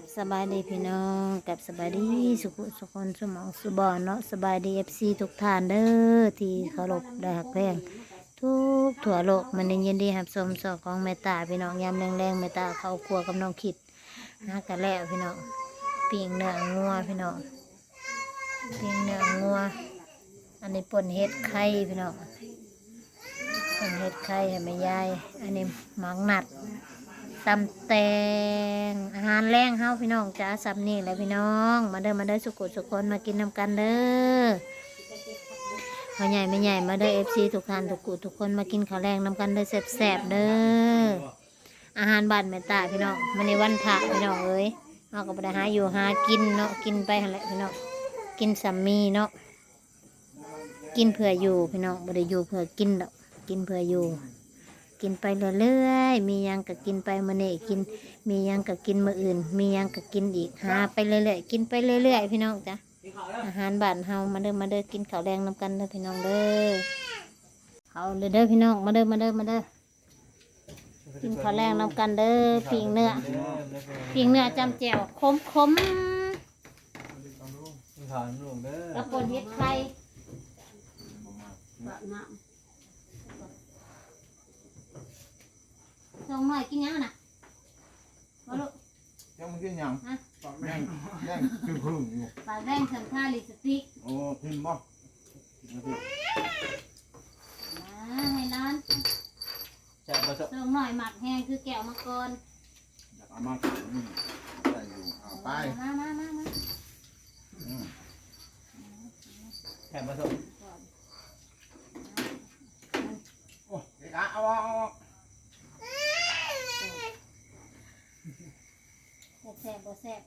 บสบายดีพี่น้องกับสบายดีสุขสุขคนสมองสุบอนเนาะสบายดีเอฟซีทุกท่านเด้อที่เคารพได้หักแพงทุกทั่วโลกมันยินดีหับสมสอของเมตตาพี่น้องยามแรงๆเมตตาเขาครัวกับน้องขิดหากันแล้วพี่น้องปิ้งเนื้องัวพี่น้องปิ้งเนื้องัว อันนี้ป่นเห็ดไข่พี่น้องป่นเห็ดไข่ให้แม่ยายอันนี้หมังหนัด ตำแตงอาหารแรงเฮาพี่น้องจ้าสับนี่แหละพี่น้อง มาเด้อมาเด้อสุกุสุกคนมากินน้ำกันเด้อพ่อใหญ่ไม่ใหญ่มาเด้อเอฟซีทุกท่านทุกกุทุกคนมากินข้าวแรงน้ำกันเด้อแซ่บๆเด้ออาหารบ้านแม่ตาพี่น้องมันในวันพระพี่น้องเอ้ยเราก็บ่ได้หาอยู่หากินเนาะกินไปหั่นแหละพี่น้องกินสัมมีเนาะกินเผื่ออยู่พี่น้องบ่ได้อยู่เผื่อกินดอกกินเผื่ออยู่ กินไปเรื่อยๆ มีหยังก็กินไปมื้อนี้กิน มีหยังก็กินมื้ออื่น มีหยังก็กินอีกหาไปเรื่อยๆ กินไปเรื่อยๆ พี่น้องจ้ะ อาหารบ้านเฮามาเด้อมาเด้อกินข้าวแดงนำกันเด้อพี่น้องเด้อเอาเลยเด้อพี่น้องมาเด้อมาเด้อมาเด้อกินข้าวแรงนำกันเด้อปิ้งเนื้อปิ้งเนื้อจำแจ่วคมคมถามลุงเด้อๆแล้วปนเห็ดไข่ ส่งหน่อยกินยังน่ะมาลูก ยังมันกินยัง ฮะ แย่งแย่งคือครึ่งอยู่ ปลาแดงสัมภาลิปสติก โอ้พิมพ์บ่พิมพ์บ่ มาให้ร้าน จะประสบ ส่งหน่อยหมักแห้งคือแก้วมังกร อยากเอามาขายนี่ได้อยู่เอาไป มามามามา อืม แถมประสบ โอ้เด็กอะเอาเอาเอา แซ่บบ่แซ่บ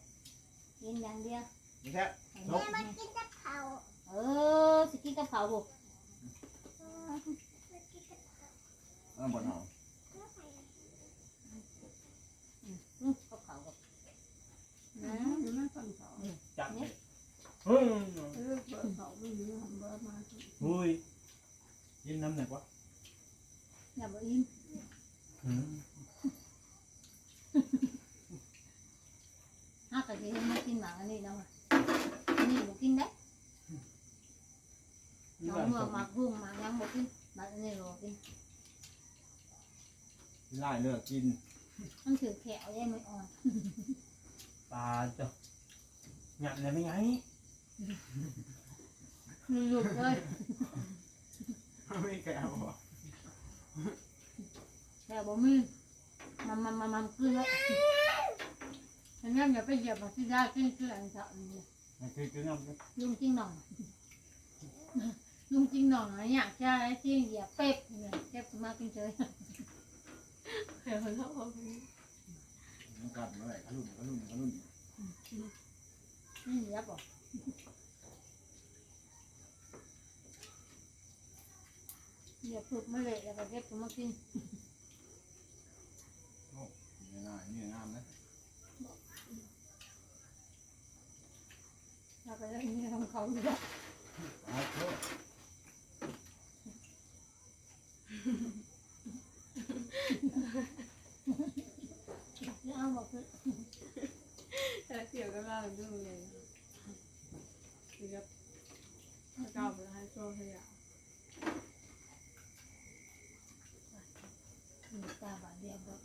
กินอย่างเดียวนี่แค่ให้แม่มากินกับข้าวเออสิกินกับข้าวบุเออบ่เอาอืมกับข้าวกับนะจับเฮ้ยหุ้ยยิ้มน้ำหนักวะอย่าบ่อิ่ม อืม ฮักก็สิให้มากินหมากอันนี้เนาะอันนี้บ่กินได้หนองเมืองหมากบุ้งหมากยังบ่กินหมากอันนี้บ่กิน ไล่เลือกกิน มันถือแขวยังไม่อ่อน ปลาจ้ะหยัดเลยไม่ไง หลุดเลย ไม่แก้วบ่ แขวบ่มีมันมันมันมันคือแล้ว อันนั้นอย่าไปเหยียบมันสิได้กินคืออันเถาะนี่มันคือกินน้ำลุงจริงหน่องลุงจริงหน่องอะไรเนี่ยใช่จริงเหยียบเป๊บเนี่ยเป๊บมากินเฉยมันกัดเมื่อไหร่ขลุ่นขลุ่นขลุ่นนี่เหยียบบ่เหยียบฝึกมาเลยแล้วก็เก็บมากินนี่ ยังมีของเขาอยู่แล้ว เอาเถอะ แล้วเอาบอกคือ แต่เกี่ยวกับเราดูเลยคือกับเก่าไปให้โซ่ขยะ มีตาบาดเดียวบ่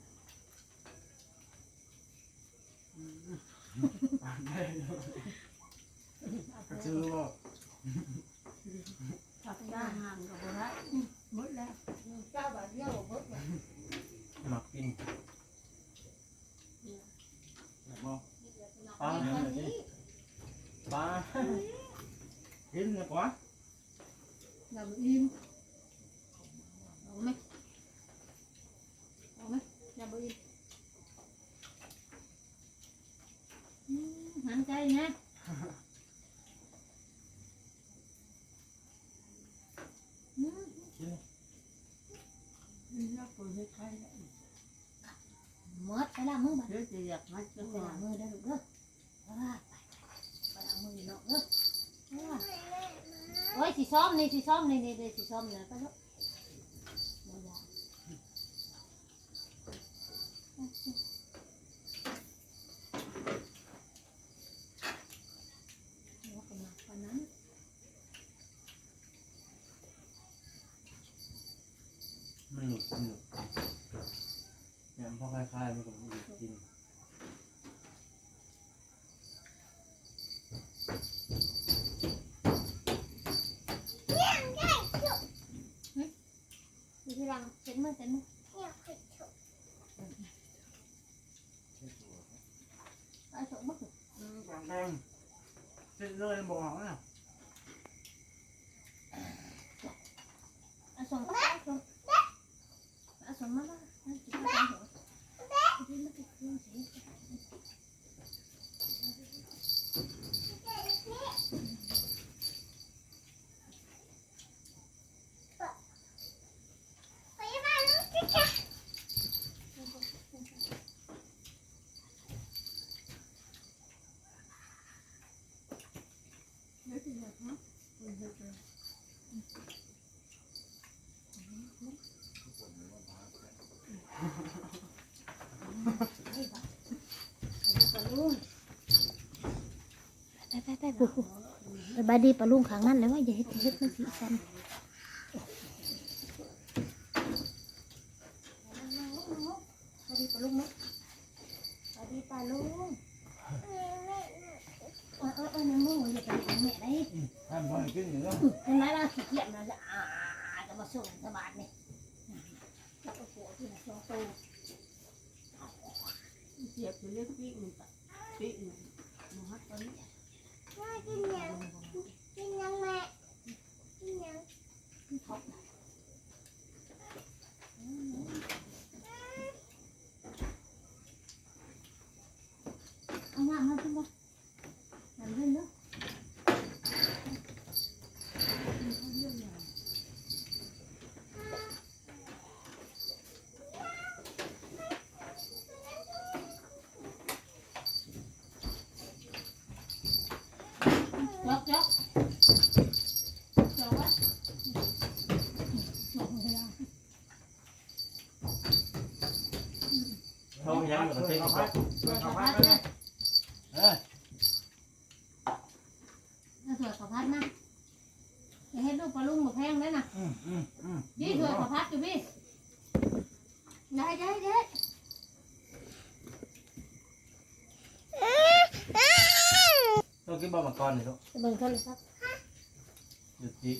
ชื่อว่า ผักย่างห่างกับบ่ได้หมดแล้วตาบาดเดียวบ่เบิดแล้ว หมักกิน บ่ ปลาปลา กินดีกว่า อย่าไปอิ่มเอ มดไปละมือบัดเยอะจะอยากมัดไปก็ละมือได้อลูกเด้อไปละไปละมือเนาะเด้อไปละโอ้ยสีซ้อมนี่สีซ้อมนี่นี่นี่สีซ้อมนี่ไปลูก มาเต็มมือเอาส่งมา อืมกลางแดงเสร็จเลยบอกเขาเนี่ย ไปไปไปปุ๊บไปบายดีปลาลุงขังนั่นเลยว่าอย่าเฮ็ดอย่าเฮ็ดมันสีสันบายดีปลาลุงไหมบายดีปลาลุงเออเออเออน้ำมูกอย่าไปของแม่ได้ ให้พ่อให้กินอยู่แล้ว เป็นไรล่ะขี้เกียจนะจะอ่าจะมาส่งสบายนี่จะเอาหัวที่ไหนสองตัว เสียบอยู่เรียกปีกมันปะปีกมันมันฮักตอนนี้ท็อปเอาหน้ามาขึ้นมาหันขึ้นเนาะ ยกยกยกวะ เขายังอยู่กับเซ็งเขาเขาพักเลยเออเอาถั่วข้าวผัดมาอย่าให้ลูกปลาลุงมาแพงเลยนะอืมอืมอืมยี่ถั่วข้าวผัดอยู่พี่ได้ได้ได้ต้องกินบะหมี่ก่อนนี่ลูกเบิ่งเขาเลยครับหยุดจี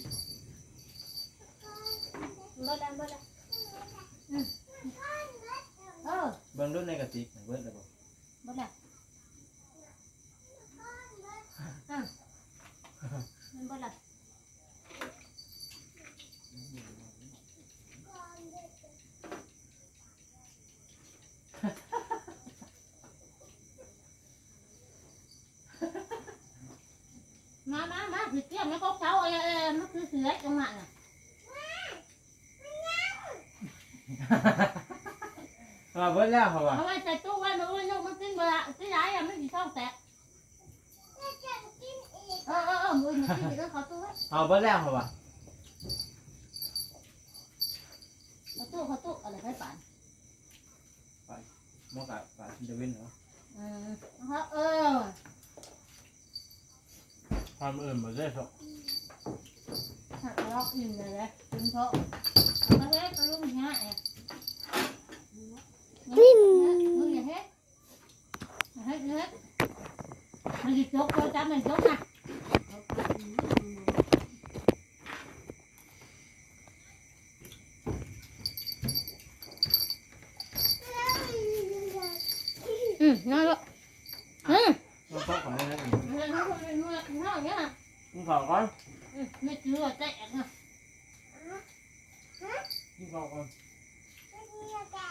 บ่ได้บ่ได้อืม บิ่งรุ่นในกระติกเบิ่งเลยบอก บ่ได้อ่ะมันบ่ได้ มามามาถือเกี้ยมแล้วก็เขาเออเออมันคือเสือตรงนั้นน่ะ มาเบิ่งแล้วเขาว่า เอาไว้ใส่ตู้ไว้มันอ้วนลูกมันกินเบอร์ที่ไหนอ่ะมันสีช่องแตะเออเออเออมือมันกินอยู่แล้วเขาตู้ไว้ เอาเบิ่งแล้วเขาว่า เขาตู้เขาตู้อะไรไปป่าน หมอกะปลาชินจะเว้นเหรอ เออเขาเออ ทำเอิ่มมาได้สอง หักล็อกอิ่มเลยเลยกินเพราะเอาไปเฮ็ดไปลุงเนี้ยเอ๊ะนี่มึงอย่าเฮ็ดอย่ Mưa hết. Hết hết. Mình chốt cho cha mình chốt nè. Ừ, ngon luôn. Ừ. À, nó phải thế này. Không phải con. Ừ, nó chưa chạy nữa. Không phải con. Nó chưa chạy.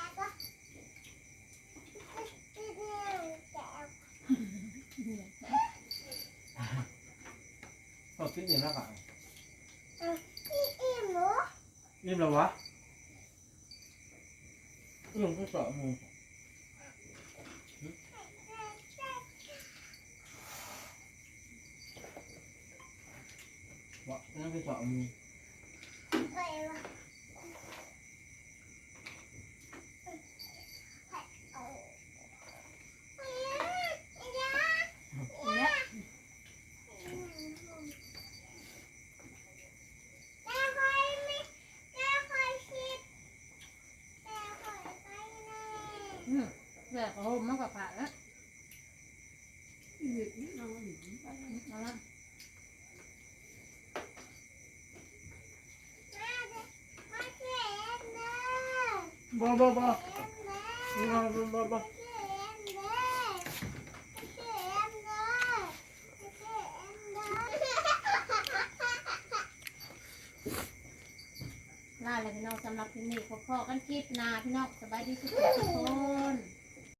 มต้องต้องของนี่นะนั่นนั่นนั่นนั่นเนี่ยกินข้าวก่อนอืมไม่เชื่อแตกนะกินข้าวก่อนก็กินอย่างนั้นก่อนอิ่มแล้ววะอิ่มก็สองมือวะนั่นคือสองมือ เนี่ย อืมแหวกโอ้มันก็ผ่านแล้ว หยุดนิดหน่อยไป เอาละ บ่บ่บ่บ่บ่บ่ลาเลยพี่น้องสำหรับคลิปนี้พบกันคลิปหน้าพี่น้องสบายดีทุกคน